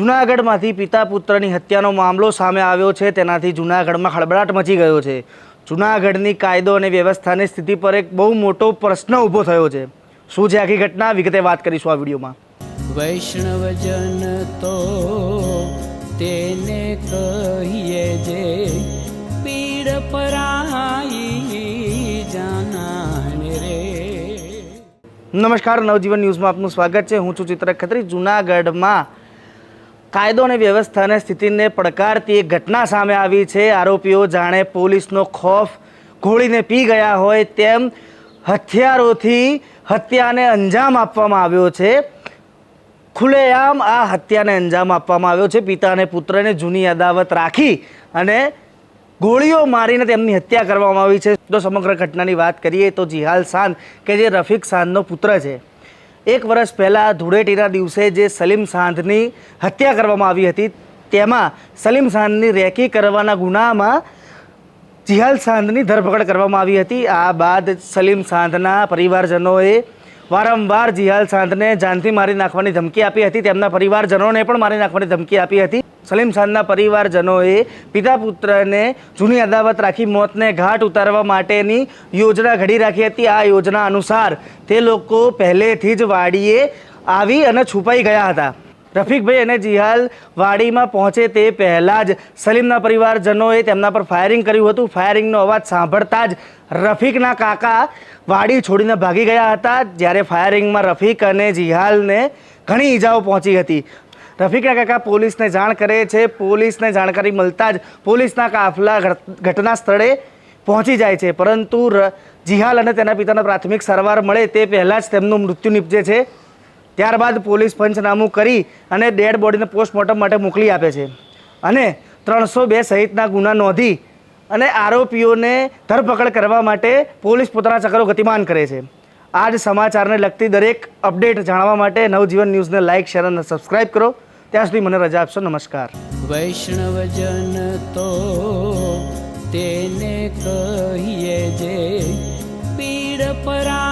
જૂનાગઢમાંથી પિતા પુત્રની હત્યાનો મામલો સામે આવ્યો છે. તેનાથી જૂનાગઢમાં ખળબળાટ મચી ગયો છે. જૂનાગઢની કાયદો અને વ્યવસ્થાની સ્થિતિ પર એક બહુ મોટો પ્રશ્ન ઊભો થયો છે. શું છે આખી ઘટના? વિગતે વાત કરીશું આ વિડીયોમાં. વૈષ્ણવજન તો તેને કહીએ જે પીડ પરાઈ જાનાને રે. નમસ્કાર. નવજીવન ન્યૂઝમાં આપનું સ્વાગત છે. હું છું ચિત્ર ખત્રી જૂનાગઢમાં કાયદો અને વ્યવસ્થાને સ્થિતિને પડકારતી એક ઘટના સામે આવી છે. આરોપીઓ જાણે પોલીસનો ખોફ ઘોળીને પી ગયા હોય તેમ હથિયારોથી હત્યાને અંજામ આપવામાં આવ્યો છે. ખુલ્લેઆમ આ હત્યાને અંજામ આપવામાં આવ્યો છે. પિતા અને પુત્રને જૂની અદાવત રાખી અને ગોળીઓ મારીને તેમની હત્યા કરવામાં આવી છે. જો સમગ્ર ઘટનાની વાત કરીએ તો જિહાલ સાંદ કે જે રફીક સાંદનો પુત્ર છે એક વર્ષ પહેલાં ધૂળેટીના દિવસે જે સલીમ સાંધની હત્યા કરવામાં આવી હતી, તેમાં સલીમ સાંધની રેકી કરવાના ગુનામાં જિહાલ સાંધની ધરપકડ કરવામાં આવી હતી. આ બાદ સલીમ સાંધના પરિવારજનોએ વારંવાર જિહાલ સાંધને જાનથી મારી નાખવાની ધમકી આપી હતી. તેમના પરિવારજનોને પણ મારી નાખવાની ધમકી આપી હતી. સલીમ ખાનના પરિવારજનોએ પિતા પુત્રને જૂની અદાવત રાખી મોતને ઘાટ ઉતારવા માટેની યોજના ઘડી રાખી હતી. આ યોજના અનુસાર તે લોકો પહેલેથી જ વાડીએ આવી અને છુપાઈ ગયા હતા. રફીકભાઈ અને જિહાલ વાડીમાં પહોંચે તે પહેલાં જ સલીમના પરિવારજનોએ તેમના પર ફાયરિંગ કર્યું હતું. ફાયરિંગનો અવાજ સાંભળતા જ રફીકના કાકા વાડી છોડીને ભાગી ગયા હતા, જ્યારે ફાયરિંગમાં રફીક અને જિહાલને ઘણી ઈજાઓ પહોંચી હતી. રફીકના કાકા પોલીસને જાણ કરે છે. પોલીસને જાણકારી મળતા જ પોલીસના કાફલા ઘટના સ્થળે પહોંચી જાય છે. પરંતુ જિહાલ અને તેના પિતાને પ્રાથમિક સારવાર મળે તે પહેલાં જ તેમનું મૃત્યુ નિપજે છે. ત્યારબાદ પોલીસ પંચનામું કરી અને ડેડ બોડીને પોસ્ટમોર્ટમ માટે મોકલી આપે છે. અને ત્રણસો બે સહિતના ગુના નોંધી અને આરોપીઓને ધરપકડ કરવા માટે પોલીસ પોતાના ચક્રો ગતિમાન કરે છે. આ જ સમાચારને લગતી દરેક અપડેટ જાણવા માટે નવજીવન ન્યૂઝને લાઇક, શેર અને સબસ્ક્રાઇબ કરો. ત્યાં સુધી મને રજા આપશો નમસ્કાર. વૈષ્ણવજન તો તેને કહીએ જે પીડ પરા